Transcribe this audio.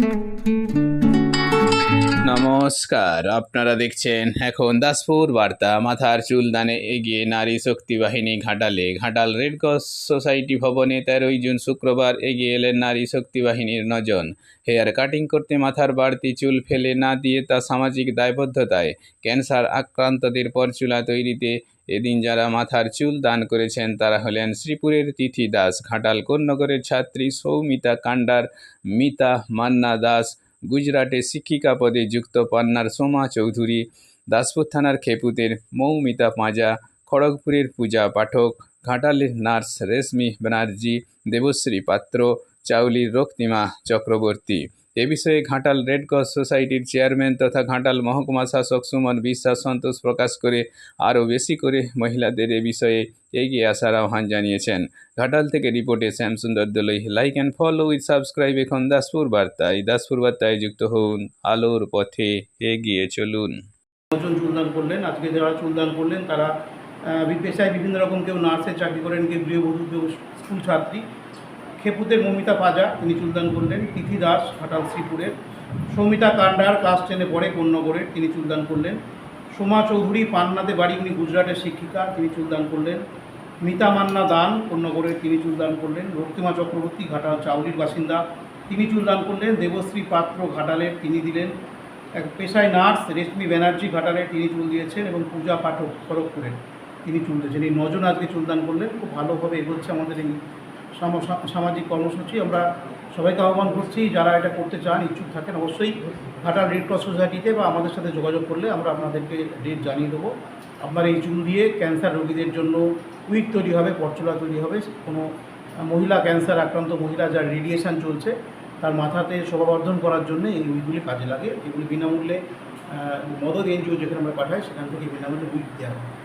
thank you নমস্কার, আপনারা দেখছেন এখন দাসপুর বার্তা, মাথার চুল দানে এগিয়ে নারী শক্তি বাহিনী ঘাটালে। ঘাটাল রেড ক্রস সোসাইটি ভবনে তেরোই জুন শুক্রবার এগিয়ে এলেন নারী শক্তি বাহিনীর নজন। হেয়ার কাটিং করতে মাথার বাড়তি চুল ফেলে না দিয়ে তা সামাজিক দায়বদ্ধতায়। ক্যান্সার আক্রান্তদের পরচুলা তৈরিতে এদিন যারা মাথার চুল দান করেছেন, তারা হলেন শ্রীপুরের তিথি দাস, ঘাটাল কোন্নগরের ছাত্রী সৌমিতা কান্ডার, মিতা মান্না দাস গুজরাটে শিক্ষিকা পদে যুক্ত পান্নার সোমা চৌধুরী, দাসপুর থানার খেপুতের মৌমিতা পাঁজা, খড়গপুরের পূজা পাঠক ঘাটালের নার্স রেশমি ব্যানার্জি, দেবশ্রী পাত্র, চাউলির রক্তিমা চক্রবর্তী। এ বিষয়ে ঘাটাল রেড ক্রস সোসাইটির চেয়ারম্যান তথা ঘাটাল মহকুমা শাসক সুমন বিশ্বাস সন্তোষ প্রকাশ করে আরও বেশি করে মহিলাদের এ বিষয়ে এগিয়ে আসার আহ্বান জানিয়েছেন। ঘাটাল থেকে রিপোর্টে Shyamsundar Dolui. Like and follow with subscribe এখন দাসপুর বার্তায়। দাসপুর বার্তায় যুক্ত হন আলোর পথে এগিয়ে চলুন। চুলদান করলেন, আজকে যারা চুলদান করলেন, তারা পেশায় বিভিন্ন রকম কেউ নার্সের চাকরি করেন, কেউ গৃহবধূ, কেউ স্কুল ছাত্রী। খেপুতের মমিতা পাজা, তিনি চুলদান করলেন। তিথি দাস, ঘাটাল শ্রীপুরের। সৌমিতা কান্ডার, ক্লাস টেনে পড়ে কোন্নগরের তিনি চুলদান করলেন। সোমা চৌধুরী, পান্নাতে বাড়ি, উনি গুজরাটের শিক্ষিকা, তিনি চুলদান করলেন। মিতা মান্না দান কোন্নগরের তিনি চুলদান করলেন। রক্তিমা চক্রবর্তী, ঘাটাল চাউলির বাসিন্দা, তিনি চুলদান করলেন। দেবশ্রী পাত্র ঘাটালের তিনি দিলেন। এক পেশায় নার্স, রেশমি ব্যানার্জি, ঘাটালে, তিনি চুল দিয়েছেন এবং পূজা পাঠক খড়গপুরের তিনি চুল দিয়েছেন। এই নজন আজকে চুলদান করলেন। খুব ভালোভাবে এগোচ্ছে আমাদের এই সামাজিক কর্মসূচি আমরা সবাইকে আহ্বান করছি। যারা এটা করতে চান, ইচ্ছুক থাকেন অবশ্যই ঘাটাল রেড ক্রস সোসাইটিতে বা আমাদের সাথে যোগাযোগ করলে আমরা আপনাদেরকে ডেট জানিয়ে দেবো। আপনার এই চুল দিয়ে ক্যান্সার রোগীদের জন্য উইক তৈরি হবে, পরচুলা তৈরি হবে। কোনো মহিলা ক্যান্সার আক্রান্ত মহিলা যার রেডিয়েশন চলছে, তার মাথাতে শোভাবর্ধন করার জন্য এই উইকগুলি কাজে লাগে। এগুলি বিনামূল্যে মদত এনজিও যেখানে আমরা পাঠাই, সেখান থেকে বিনামূল্যে উইক দেওয়া হয়।